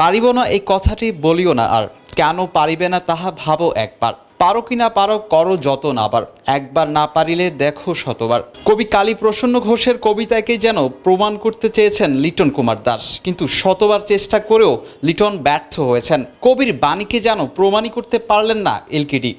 পারিব না এই কথাটি বলিও না, আর কেন পারিবে না তাহা ভাবো একবার। পারো কি না পারো, করো যত না পার একবার না পারিলে দেখো শতবার। কবি কালী প্রসন্ন ঘোষের কবিতাকে যেন প্রমাণ করতে চেয়েছেন লিটন কুমার দাস, কিন্তু শতবার চেষ্টা করেও লিটন ব্যর্থ হয়েছেন। কবির বাণীকে যেন প্রমাণই করতে পারলেন না এলকিডি।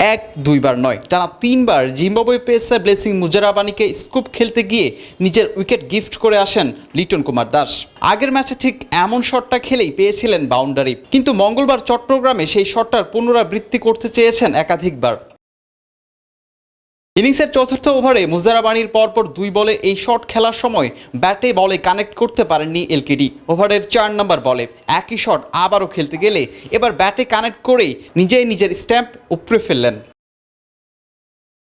এক, দুইবার নয়। টানা তিনবার জিম্বাবুয়ে পেসার ব্লেসিং মুজারাবানিকে স্কুপ খেলতে গিয়ে নিজের উইকেট গিফট করে আসেন লিটন কুমার দাস। আগের ম্যাচে ঠিক এমন শটটা খেলেই পেয়েছিলেন বাউন্ডারি। কিন্তু মঙ্গলবার চট্টগ্রামে সেই শটটার পুনরাবৃত্তি করতে চেয়েছেন একাধিকবার। ইনিংসের চতুর্থ ওভারে মুজারাবানির পরপর দুই বলে এই শট খেলার সময় ব্যাটে বলে কানেক্ট করতে পারেননি এলকেডি। ওভারের চার নম্বর বলে একই শট আবারও খেলতে গেলে এবার ব্যাটে কানেক্ট করেই নিজেই নিজের স্ট্যাম্প উপড়ে ফেললেন।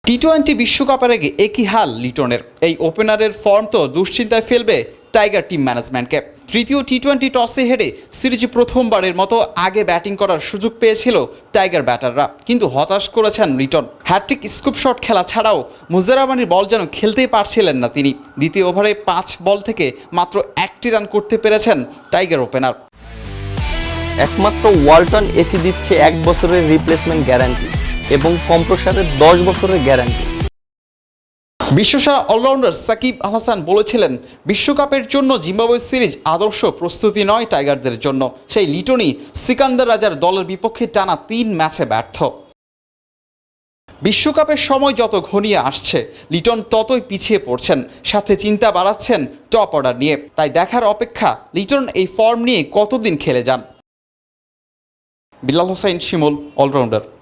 টি টোয়েন্টি বিশ্বকাপের আগে একই হাল লিটনের। এই ওপেনারের ফর্ম তো দুশ্চিন্তায় ফেলবে টাইগার টিম ম্যানেজমেন্টকে। তৃতীয় টি টোয়েন্টি টসে হেরে সিরিজ প্রথমবারের মতো আগে ব্যাটিং করার সুযোগ পেয়েছিল টাইগার ব্যাটাররা, কিন্তু হতাশ করেছেন লিটন। হ্যাট্রিক স্কুপ শট খেলা ছাড়াও মুজারাবানির বল যেন খেলতেই পারছিলেন না তিনি। দ্বিতীয় ওভারে পাঁচ বল থেকে মাত্র একটি রান করতে পেরেছেন টাইগার ওপেনার। একমাত্র ওয়ালটন এসি দিচ্ছে এক বছরের রিপ্লেসমেন্ট গ্যারান্টি এবং কম্প্রসারের দশ বছরের গ্যারান্টি। বিশ্বসেরা অলরাউন্ডার সাকিব আল হাসান বলেছিলেন, বিশ্বকাপের জন্য জিম্বাবুয়ে সিরিজ আদর্শ প্রস্তুতি নয় টাইগারদের জন্য। সেই লিটনই সিকান্দার রাজার দলের বিপক্ষে টানা তিন ম্যাচে ব্যর্থ। বিশ্বকাপের সময় যত ঘনিয়ে আসছে, লিটন ততই পিছিয়ে পড়ছেন। সাথে চিন্তা বাড়াচ্ছেন টপ অর্ডার নিয়ে। তাই দেখার অপেক্ষা, লিটন এই ফর্ম নিয়ে কতদিন খেলে যান? Bilal Hossain Shimul, all rounder.